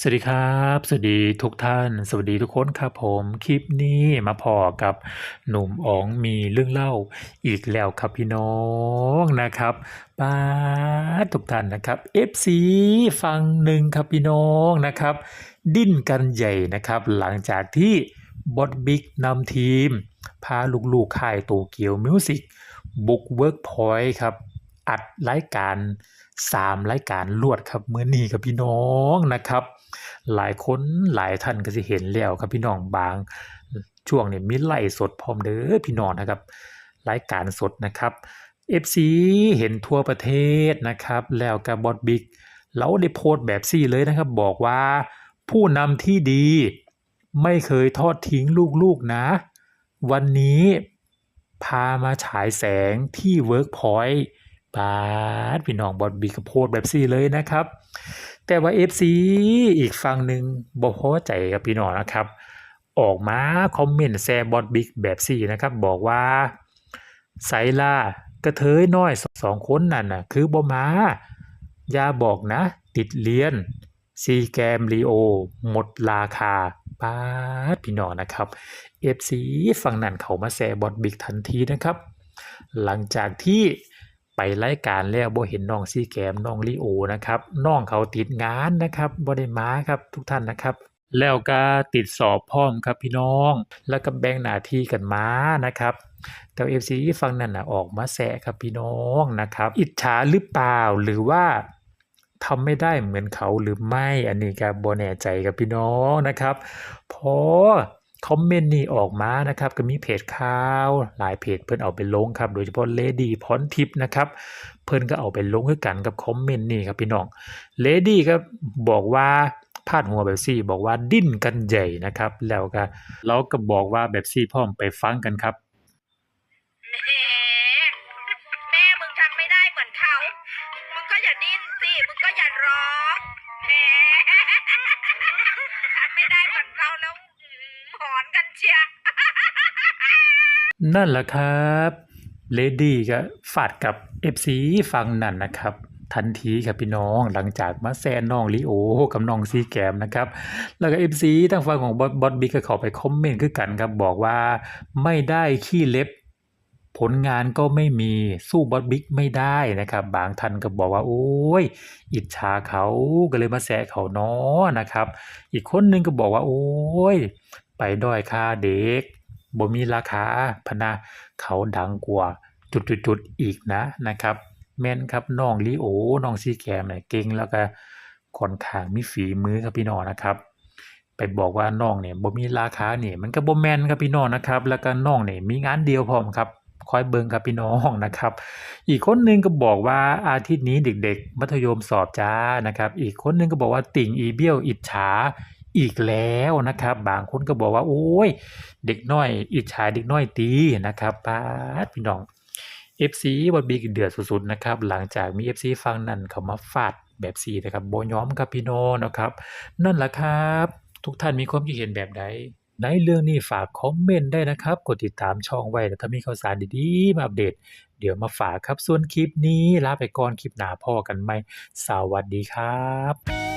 สวัสดีครับ สวัสดีทุกท่าน สวัสดีทุกคนครับผมคลิปนี้มาพอกับหนุ่มอ๋องมีเรื่องเล่าอีกแล้วครับพี่น้องนะครับป้าทุกท่านนะครับ FC ฟังหนึ่งครับพี่น้องนะครับ ดิ้นกันใหญ่นะครับ หลังจากที่บอสบิ๊กนำทีม พาลูกๆค่ายโตเกียวมิวสิกบุกเวิร์กพอยต์ครับ อัดรายการสามรายการรวดครับเมื่อนี้ครับพี่น้องนะครับ หลายคนหลายท่านก็จะเห็นแล้วครับพี่น้องบางช่วงนี้มีไล่สดพร้อมเด้อพี่น้องนะครับ รายการสดนะครับ FC เห็นทั่วประเทศนะครับ แล้วกับบอดบิ๊กเราได้โพสต์แบบซี่เลยนะครับ บอกว่าผู้นำที่ดีไม่เคยทอดทิ้งลูกๆนะ วันนี้พามาฉายแสงที่เวิร์กพอยต์ ปาดพี่น้องบอดบิ๊กโพสต์แบบซี่เลยนะครับ แต่ว่า FC อีกฝั่งหนึ่งบ่พอใจกับพี่น้องนะครับ ออกมาคอมเมนต์แซบอดบิกแบบซี่นะครับ บอกว่าไซล่ากระเทยน้อยสองคนนั่นน่ะคือบ่มาอย่าบอกนะ ติดเรียนซีแกมลีโอ หมดราคาป้าดพี่น้องนะครับ FC ฝั่งนั้นเขามาแซบอดบิกทันทีนะครับ หลังจากที่ ไปรายการแล้วบ่เห็นน้องซีแกมน้องลีโอนะครับน้องเขาติดงานนะครับบ่ได้มาครับทุกท่านนะครับ แล้วก็ติดสอบพร้อมครับพี่น้อง แล้วก็แบ่งหน้าที่กันมานะครับแต่ FC ฝั่งนั้นน่ะออกมาแซะครับพี่น้องนะครับ อิจฉาหรือเปล่าหรือว่าทำไม่ได้เหมือนเขาหรือไม่ อันนี้ก็บ่แน่ใจกับพี่น้องนะครับพอ คอมเมนต์นี่ออกมานะครับก็มีเพจข่าวหลายเพจเพิ่นเอาไปลงครับ โดยเฉพาะเลดี้พรทิพย์นะครับ เพิ่นก็เอาไปลงคือกันกับคอมเมนต์นี่ครับพี่น้องเลดี้ก็บอกว่าพาดหัวแบบซี่บอกว่าดิ้นกันใหญ่นะครับ แล้วก็เราก็บอกว่าแบบซี่พ่อมไปฟังกันครับ นั่นแหละครับเลดี้ก็ฟาดกับ FC ฟังนั่นนะครับ ทันทีครับพี่น้องหลังจากมาแซนน้องลิโอกับน้องซีแกมนะครับ แล้วก็ FC ทางฝั่งของบอสบอสบิ๊กก็เข้าไปคอมเมนต์คือกันครับ บอกว่าไม่ได้ขี้เล็บผลงานก็ไม่มีสู้บอสบิ๊กไม่ได้นะครับ บางท่านก็บอกว่า โอ้ย อิจฉาเขาก็เลยมาแซะเขาเนาะนะครับ อีกคนหนึงก็บอกว่า โอ้ย ไปด้อยค่าเด็ก บ่มีราคาพะนะเขาดังกว่าจุดๆๆอีกนะนะครับ แม่นครับน้องลีโอน้องซีแกมเนี่ยเก่งแล้วก็ค่อนข้างมีฝีมือครับพี่น้องนะครับไปบอกว่าน้องเนี่ยบ่มีราคาเนี่ยมันก็บ่แม่นครับพี่น้องนะครับ แล้วก็น้องเนี่ยมีงานเดียวพร้อมครับคอยเบิ่งครับพี่น้องนะครับ อีกคนหนึงก็บอกว่าอาทิตย์นี้เด็ก ๆ มัธยมสอบจ้านะครับ อีกคนหนึงก็บอกว่าติ่งอีเบี้ยวอิจฉา อีกแล้วนะครับ บางคนก็บอกว่า โอ้ย เด็กน้อย อิจฉาเด็กน้อยตีนะครับป้าพี่น้อง FC บอดบีกเดือดสุดๆนะครับ หลังจากมี FC ฟังนั่นเขามาฟาดแบบซีนะครับโบย้อมครับพี่น้องนะครับ นั่นแหละครับ ทุกท่านมีความคิดเห็นแบบใดในเรื่องนี้ฝากคอมเมนต์ได้นะครับ กดติดตามช่องไว้ถ้ามีข่าวสารดีๆ มาอัปเดต เดี๋ยวมาฝากครับ ส่วนคลิปนี้ลาไปก่อนคลิปหน้าพ่อกันไหมสวัสดีครับ